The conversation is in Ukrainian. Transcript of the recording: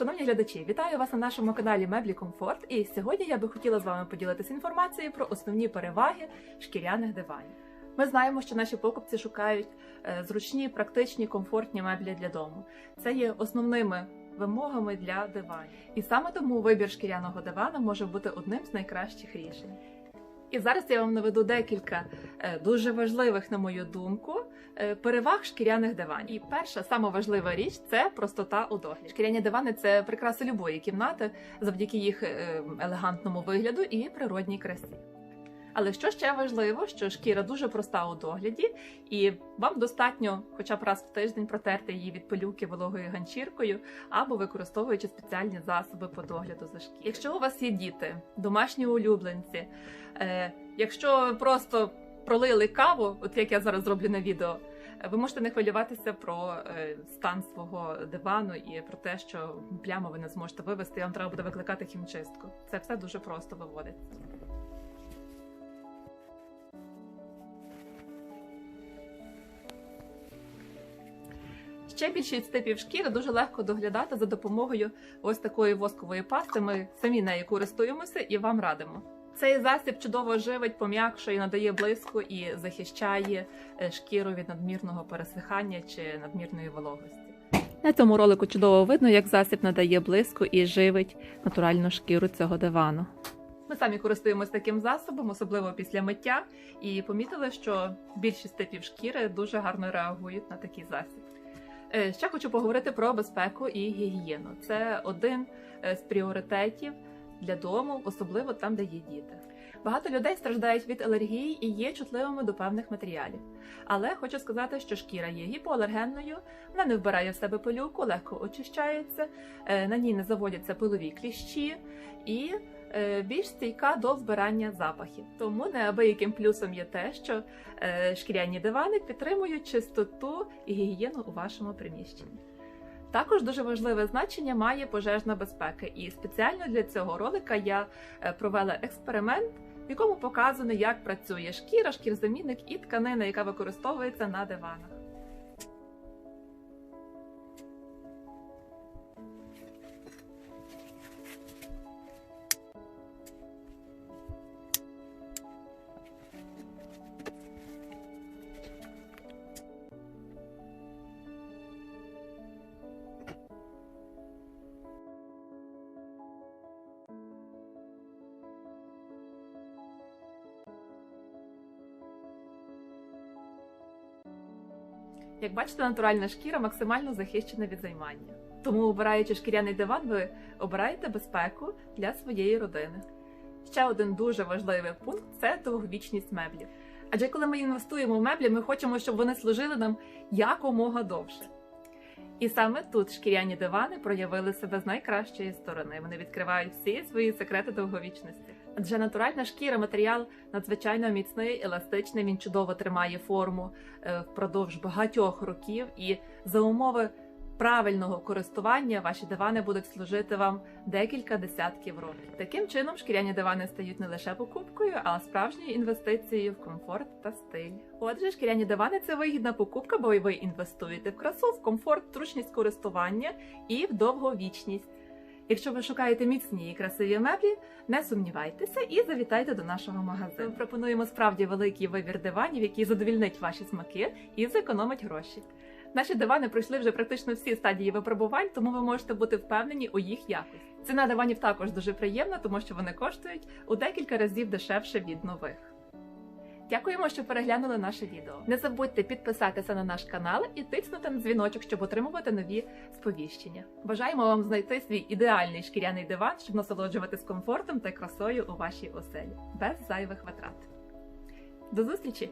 Шановні глядачі, вітаю вас на нашому каналі Меблі Комфорт. І сьогодні я би хотіла з вами поділитися інформацією про основні переваги шкіряних диванів. Ми знаємо, що наші покупці шукають е, зручні, практичні, комфортні меблі для дому. Це є основними вимогами для диванів. І саме тому вибір шкіряного дивана може бути одним з найкращих рішень. І зараз я вам наведу декілька е, дуже важливих, на мою думку, е, переваг шкіряних диванів. І перша сама важлива річ це простота у догляді. Шкіряні дивани це прикраса любої кімнати завдяки їх е, елегантному вигляду і природній красі. Але що ще важливо, що шкіра дуже проста у догляді, і вам достатньо хоча б раз в тиждень протерти її від пилюки вологою ганчіркою або використовуючи спеціальні засоби по догляду за шкірою. Якщо у вас є діти, домашні улюбленці, е, якщо просто пролили каву, от як я зараз зроблю на відео, е, ви можете не хвилюватися про е, стан свого дивану і про те, що пляму ви не зможете вивести, і вам треба буде викликати хімчистку. Це все дуже просто виводиться. Ще більшість типів шкіри дуже легко доглядати за допомогою ось такої воскової пасти. Ми самі нею користуємося і вам радимо. Цей засіб чудово живить, пом'якшує, надає блиску і захищає е, шкіру від надмірного пересихання чи надмірної вологості. На цьому ролику чудово видно, як засіб надає блиску і живить натуральну шкіру цього дивану. Ми самі користуємося таким засобом, особливо після миття, і помітили, що більшість типів шкіри дуже гарно реагують на такий засіб. Е, Ще хочу поговорити про безпеку і гігієну. Це один е, з пріоритетів для дому, особливо там, де є діти. Багато людей страждають від алергії і є чутливими до певних матеріалів. Але хочу сказати, що шкіра є гіпоалергенною, вона не вбирає в себе пилюку, легко очищається, е, на ній не заводяться пилові кліщі і більш стійка до вбирання запахів. Тому неабияким плюсом є те, що е, шкіряні дивани підтримують чистоту і гігієну у вашому приміщенні. Також дуже важливе значення має пожежна безпека, і спеціально для цього ролика я е, провела експеримент, в якому показано, як працює шкіра, шкірзамінник і тканина, яка використовується на диванах. Як бачите, натуральна шкіра максимально захищена від займання. Тому, обираючи шкіряний диван, ви обираєте безпеку для своєї родини. Ще один дуже важливий пункт це довговічність меблів. Адже коли ми інвестуємо в меблі, ми хочемо, щоб вони служили нам якомога довше. І саме тут шкіряні дивани проявили себе з найкращої сторони. Вони відкривають всі свої секрети довговічності. Адже натуральна шкіра матеріал надзвичайно міцний, еластичний. Він чудово тримає форму е, впродовж багатьох років, і за умови правильного користування ваші дивани будуть служити вам декілька десятків років. Таким чином, шкіряні дивани стають не лише покупкою, а справжньою інвестицією в комфорт та стиль. Отже, шкіряні дивани це вигідна покупка, бо ви інвестуєте в красу, в комфорт, зручність користування і в довговічність. Якщо ви шукаєте міцні і красиві меблі, не сумнівайтеся і завітайте до нашого магазину. Ми пропонуємо справді великий вибір диванів, який задовільнить ваші смаки і зекономить гроші. Наші дивани пройшли вже практично всі стадії випробувань, тому ви можете бути впевнені у їх якості. Ціна диванів також дуже приємна, тому що вони коштують у декілька разів дешевше від нових. Дякуємо, що переглянули наше відео. Не забудьте підписатися на наш канал і тиснути на дзвіночок, щоб отримувати нові сповіщення. Бажаємо вам знайти свій ідеальний шкіряний диван, щоб насолоджуватись комфортом та красою у вашій оселі без зайвих витрат. До зустрічі!